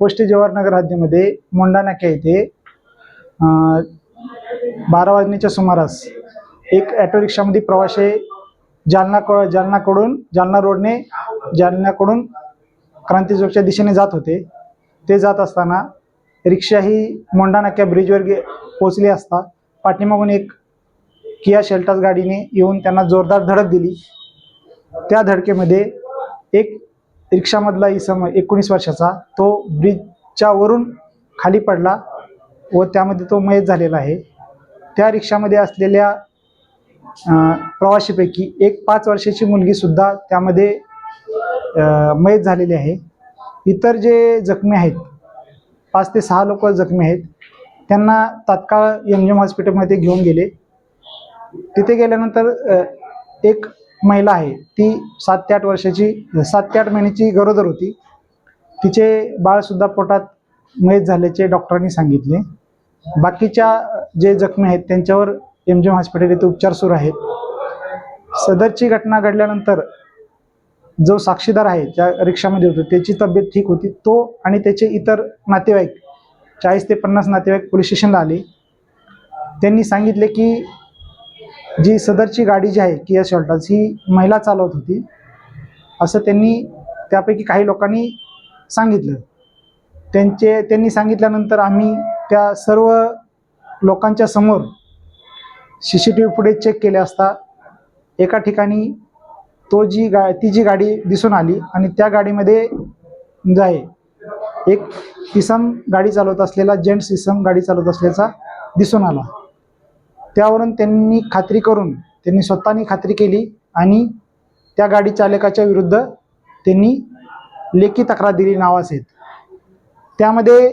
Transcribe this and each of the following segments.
Post Jawahar Nagar हद्दीमध्ये मोंडा नाक्या येथे बारा वाजण्याच्या सुमारास एक ॲटो रिक्षामध्ये प्रवासी जालना क जालनाकडून जालना रोडने जालन्याकडून क्रांतीचौकच्या दिशेने जात होते. ते जात असताना रिक्षा ही मोंडा नाक्या ब्रिजवर गे पोचली असता पाठीमागून एक किया शेल्टास गाडीने येऊन त्यांना जोरदार धडक दिली. त्या धडकेमध्ये एक रिक्षामधला इसम एकोणीस वर्षाचा तो ब्रिजच्या वरून खाली पडला व त्यामध्ये तो मयत झालेला आहे. त्या रिक्षामध्ये असलेल्या प्रवाशीपैकी एक पाच वर्षाची मुलगीसुद्धा त्यामध्ये मयत झालेली आहे. इतर जे जखमी आहेत पाच ते सहा लोक जखमी आहेत त्यांना तात्काळ एम जी एम हॉस्पिटलमध्ये घेऊन गेले. तिथे गेल्यानंतर एक महिला आहे. ती सात ते आठ वर्षाची सात ते आठ महिन्याची गरोदर होती. तिचे बाळसुद्धा पोटात मयत झाल्याचे डॉक्टरांनी सांगितले. बाकीच्या जे जखमी आहेत त्यांच्यावर एम जी एम हॉस्पिटल येथे उपचार सुरू आहेत. सदरची घटना घडल्यानंतर जो साक्षीदार आहे ज्या रिक्षामध्ये होतो त्याची तब्येत ठीक होती. तो आणि त्याचे इतर नातेवाईक चाळीस ते पन्नास नातेवाईक पोलीस स्टेशनला आले. त्यांनी सांगितले की जी सदरची गाडी जी आहे किया शॉल्टल्स ही महिला चालवत होती. असं त्यांनी त्यापैकी काही लोकांनी सांगितलं. त्यांचे त्यांनी सांगितल्यानंतर आम्ही त्या सर्व लोकांच्या समोर C C T V footage check केले असता एका ठिकाणी तो जी गा ती जी गाडी दिसून आली आणि त्या गाडीमध्ये जाय आहे एक इसम गाडी चालवत असलेला जेंट्स इसम गाडी चालवत असल्याचा दिसून आला. त्यावरून त्यांनी खात्री करून त्यांनी स्वतःनी खात्री केली आणि त्या गाडी चालकाच्या विरुद्ध त्यांनी लेखी तक्रार दिली नावासहित. त्यामध्ये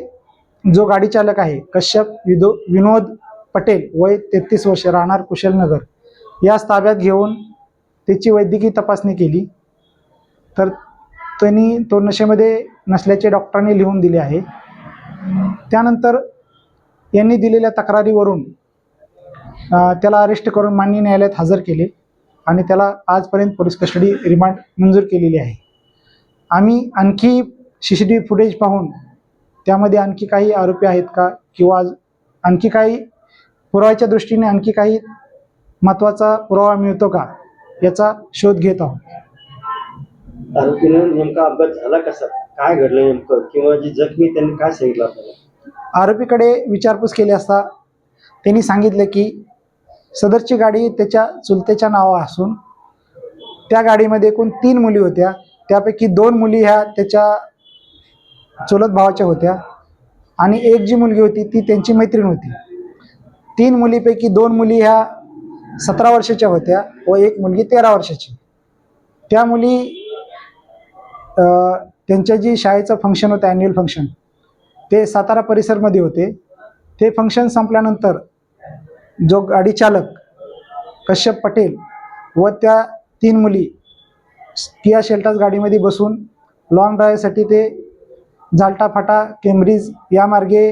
जो गाडी चालक आहे कश्यप विदो विनोद पटेल वय तेहतीस वर्ष राहणार कुशलनगर. याच ताब्यात घेऊन त्याची वैद्यकीय तपासणी केली. तर त्यांनी तो नशेमध्ये नसल्याचे डॉक्टरांनी लिहून दिले आहे. त्यानंतर यांनी दिलेल्या तक्रारीवरून त्याला अरेस्ट करून माननीय न्यायालयात हजर केले आणि त्याला आजपर्यंत पोलीस कस्टडी रिमांड मंजूर केलेली आहे. आम्ही आणखी C C T V footage पाहून त्यामध्ये आणखी काही आरोपी आहेत का? किंवा आज- आणखी काही पुराव्याच्या दृष्टीने आणखी काही महत्त्वाचा पुरावा मिळतो का? याचा शोध घेत आहोत. आरोपीनं नेमका अपघात झाला कसा काय घडलं नेमकं? किंवा जी जखमी त्यांनी काय सांगितलं आपल्याला? आरोपीकडे विचारपूस केली असता त्यांनी सांगितले की सदरची गाडी त्याच्या चुलतेच्या नावा असून त्या गाडीमध्ये एकूण तीन मुली होत्या. त्यापैकी दोन मुली ह्या त्याच्या चुलत भावाच्या होत्या. आणि एक जी मुलगी होती ती त्यांची मैत्रीण होती. तीन मुलीपैकी दोन मुली ह्या सतरा वर्षाच्या होत्या व एक मुलगी तेरा वर्षाची. त्या मुली त्यांच्या जी शाळेचं फंक्शन होतं ॲन्युअल फंक्शन ते सातारा परिसरमध्ये होते. ते फंक्शन संपल्यानंतर जो गाडी चालक कश्यप पटेल व त्या तीन मुली किया शेल्टास गाडीमध्ये बसून लॉंग ड्राईव्हसाठी ते जालटा फाटा केम्ब्रिज या मार्गे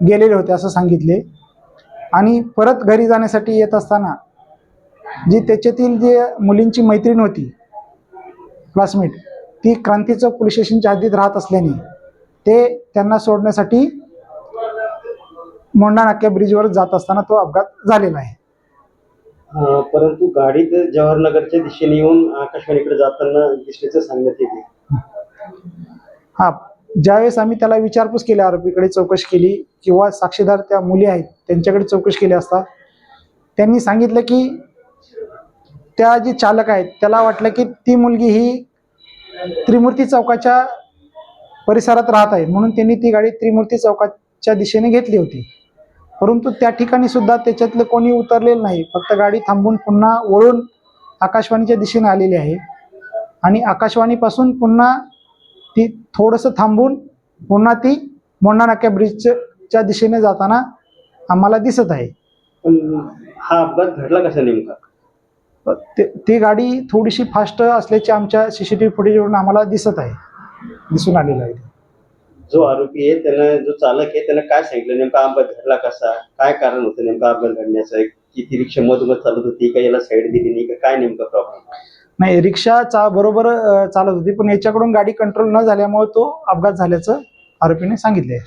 गेलेले होते असं सांगितले. आणि परत घरी जाण्यासाठी येत असताना जी त्याच्यातील जे मुलींची मैत्रीण होती क्लासमेट ती क्रांती चौक पोलीस स्टेशनच्या हद्दीत राहत असल्याने ते त्यांना सोडण्यासाठी मोंडा नाक्या ब्रिजवर जात असताना तो अपघात झालेला आहे. अं, परंतु गाडीत जवाहरनगरच्या दिशेने येऊन आकाशवाणीकडे जाताना दिसल्याचं सांगण्यात येते. हा ज्यावेळेस आम्ही त्याला विचारपूस केली आरोपीकडे चौकशी केली किंवा साक्षीदार त्या मुली आहेत त्यांच्याकडे चौकशी केली असता त्यांनी सांगितलं की त्या जे चालक आहेत त्याला वाटलं की ती मुलगी ही त्रिमूर्ती चौकाच्या परिसरात राहत आहे म्हणून त्यांनी ती गाडी त्रिमूर्ती चौकाच्या दिशेने घेतली होती. परंतु त्या ठिकाणी सुद्धा त्याच्यातलं कोणी उतरलेलं नाही. फक्त गाडी थांबून पुन्हा वळून आकाशवाणीच्या दिशेने आलेली आहे. आणि आकाशवाणीपासून पुन्हा ती थोडंसं थांबून पुन्हा ती मोंडा नाक्या ब्रिजच्या दिशेने जाताना आम्हाला दिसत आहे. हा अपघात घडला कसा नेमका? ते ती गाडी थोडीशी फास्ट असल्याचे आमच्या सी सी टी व्ही फुटेजवरून आम्हाला दिसत आहे. दिसून आलेलं आहे. जो आरोपी आहे त्याला जो चालक आहे त्याला काय सांगितलं? नेमका अपघात घडला कसा? काय कारण होतं नेमका अपघात घडण्याचं किती रिक्षा मधोमध चालत होती का? याला साईड दिली नाही का? काय नेमका प्रॉब्लेम नाही रिक्षा चा बरोबर चालत होती पण याच्याकडून गाडी कंट्रोल न झाल्यामुळे तो अपघात झाल्याचं आरोपीने सांगितले